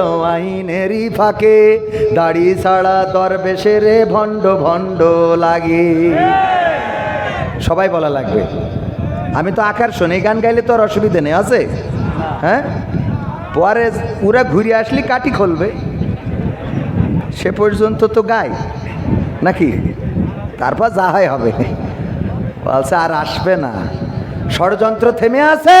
আইনেরই ফাঁকে। দাড়ি ছাড়া দরবেশের ভণ্ড ভণ্ড লাগে। সবাই বলা লাগবে। আমি তো আকার শুনে গান গাইলে তো আর অসুবিধে নেই, আছে? হ্যাঁ? পরে পুরা ঘুরে আসলে কাটি খুলবে। সে পর্যন্ত তো গায় নাকি? তারপর যা হয় হবে। বলছে, আর আসবে না। ষড়যন্ত্র থেমে আছে!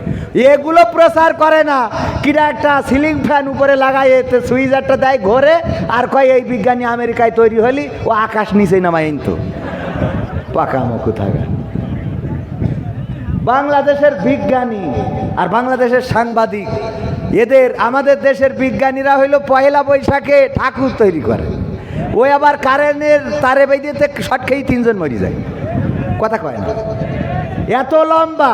এগুলো প্রচার করে না। কিরা একটা সিলিং ফ্যান উপরে লাগাই এতে সুইজারটা দেয় ঘরে, আর কয়, এই বিজ্ঞানী আমেরিকায় তৈরি হলি, ও আকাশ নিচে নামাই তো পাকা মুখ থাকে বাংলাদেশের বিজ্ঞানী আর বাংলাদেশের সাংবাদিক, এদের, আমাদের দেশের বিজ্ঞানীরা হইল পয়লা বৈশাখে ঠাকুর তৈরি করে। ওই আবার কারেন্টের তারে বেঁধেতে শট খেয়েই তিনজন মরি যায়। কথা কয় না। এত লম্বা।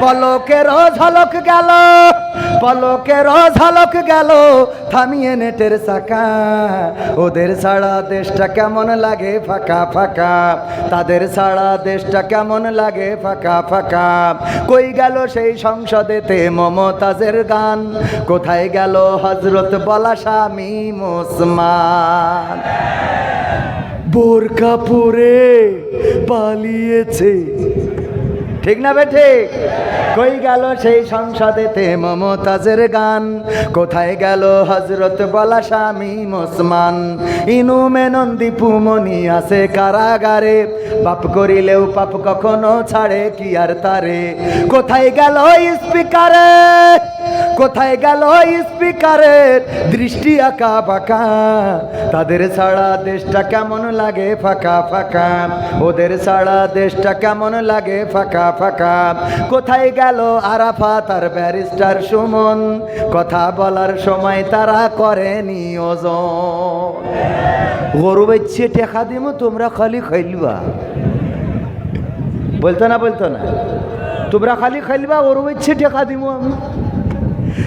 পলকের ঝলক গেল, পলকের ঝলক গেল, থামিয়ে নেটের চাকা। ওদের ছাড়া দেশটা কেমন লাগে? ফাঁকা ফাঁকা। তাদের ছাড়া দেশটা কেমন লাগে? ফাঁকা ফাঁকা। কই গেল সেই সংসদেতে মমতাজের গান? কোথায় গেল হজরত বলা স্বামী মোসমান? বোরকা পরে পালিয়েছে ঠিক না বেঠে কই গেল সেই সংসদেতে মমতাজের গান? কোথায় গেল হজরত বলা স্বামী মোসমান? ইনু মেনন পুমনি আছে কারাগারে। পাপ করিলেও পাপ কখনো ছাড়ে, কি আর তারে? কোথায় গেল স্পিকারে? কোথায় গেল স্পিকারের দৃষ্টি আঁকা বাঁকা? তাদের ছাড়া দেশটা কেমন লাগে ফাঁকা ফাঁকা? ওদের ছাড়া দেশটা কেমন লাগে ফাঁকা ফাঁকা? কোথায় গেল আরাফা তার ব্যারিস্টার সুমন? কথা বলার সময় তারা করেনি ওজন। গরু বেচ্ছে, টেকা দিমু, তোমরা খালি খাইলবা বলতো না বলতো না? তোমরা খালি খাইলবা গরু বেচ্ছে, টেকা দিমু আমি।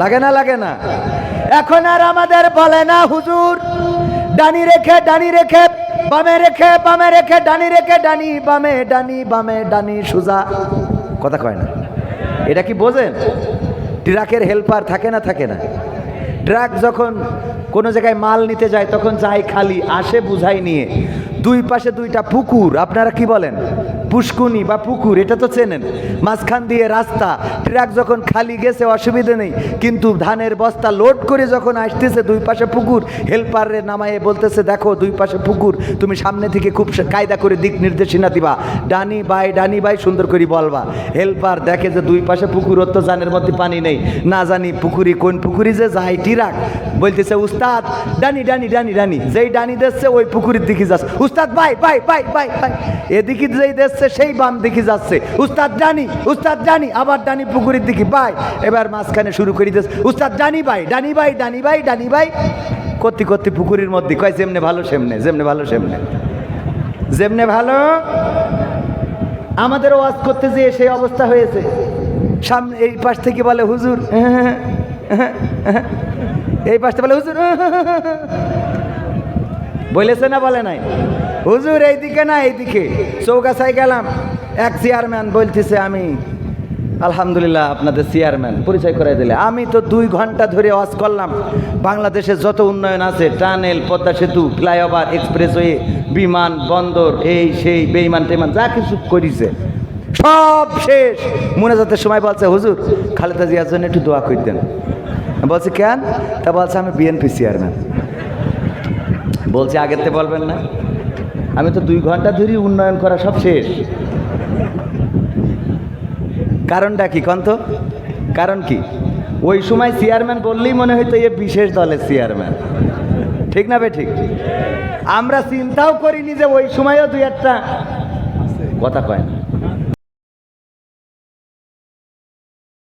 লাগে না লাগে না। এখন আর আমাদের বলে না, হুজুর। ডানি রেখে ডানি রেখে, বামে রেখে বামে রেখে, ডানি রেখে, ডানি বামে ডানি বামে, ডানি সুজা। কথা কয় না। এটা কি বোঝেন? ট্রাকের হেল্পার থাকে না থাকে না। ট্রাক যখন কোনো জায়গায় মাল নিতে যায়, তখন যায় খালি, আসে বুঝাই নিয়ে। দুই পাশে দুইটা পুকুর, আপনারা কি বলেন? পুষ্কুনি বা পুকুর, এটা তো চেনেন। মাঝখান দিয়ে রাস্তা, ট্রাক যখন খালি গেছে, অসুবিধে নেই। কিন্তু ধানের বস্তা লোড করে যখন আসতেছে, দুই পাশে পুকুর হেল্পারে নামায়ে বলতেছে, দেখো, দুই পাশে পুকুর, তুমি সামনে থেকে খুব কায়দা করে দিক নির্দেশনা দিবা। ডানি বাই ডানি বাই, সুন্দর করে বলবা। হেল্পার দেখে যে দুই পাশে পুকুর, ওর তো জানের মধ্যে পানি নেই। না জানি, পুকুরি কোন পুকুরি যে যায় টিরাক বলতেছে, উস্তাদ, ডানি ডানি ডানি ডানি, যেই ডানি দিচ্ছে, ওই পুকুরের দিকে যাচ্ছে উস্তাদ, বাই বাই বাই বাই বাই। এদিকে যেই দিচ্ছে সেই বাম দিকে যাচ্ছে। উস্তাদ ডানি উস্তাদ ডানি, আবার ডানি পুকুরের দিকে, বাই। এবার মাঝখানে শুরু করে দিচ্ছে উস্তাদ ডানি বাই ডানি বাই ডানি বাই ডানি বাই। করতে করতে পুকুরের মধ্যে, কয় যেমনে ভালো সেমনে, যেমনে ভালো সেমনে। যেমনে ভালো? আমাদের ওয়াজ করতে যেয়ে সেই অবস্থা হয়েছে। সামনে, এই পাশ থেকে বলে, হুজুর, এই পাশটা বলে, হুজুর, বলেছে না, বলে নাই? হুজুর, এইদিকে না, এইদিকে। চৌকাছায় গেলাম। এক চেয়ারম্যান বলতেছে, আমি আলহামদুলিল্লাহ আপনাদের চেয়ারম্যান, পরিচয় করে দিলে। আমি তো দুই ঘণ্টা ধরে ওয়াজ করলাম। বাংলাদেশে যত উন্নয়ন আছে, টানেল, পদ্মা সেতু, ফ্লাইওভার, এক্সপ্রেসওয়ে, বিমান, বন্দর, এই, সেই, বেইমান টেমান যা কিছু করিছে, সব শেষ। মোনাজাতের সময় বলছে, হুজুর, খালেদা জিয়ার জন্য একটু দোয়া করতেন বলছে, কেন? তা বলছে, আমি বিএনপি চেয়ারম্যান। বলছে আগেতে বলবেন না। আমি তো দুই ঘণ্টা ধরে উন্নয়ন করা সব শেষ। কারণটা কি কন্ত কারণ কি? ওই সময় চেয়ারম্যান বললেই মনে হইতো এ বিশেষ দলের চেয়ারম্যান। ঠিক না বে ঠিক? আমরা চিন্তাও করিনি যে ওই সময়ও দুই একটা কথা কয় না।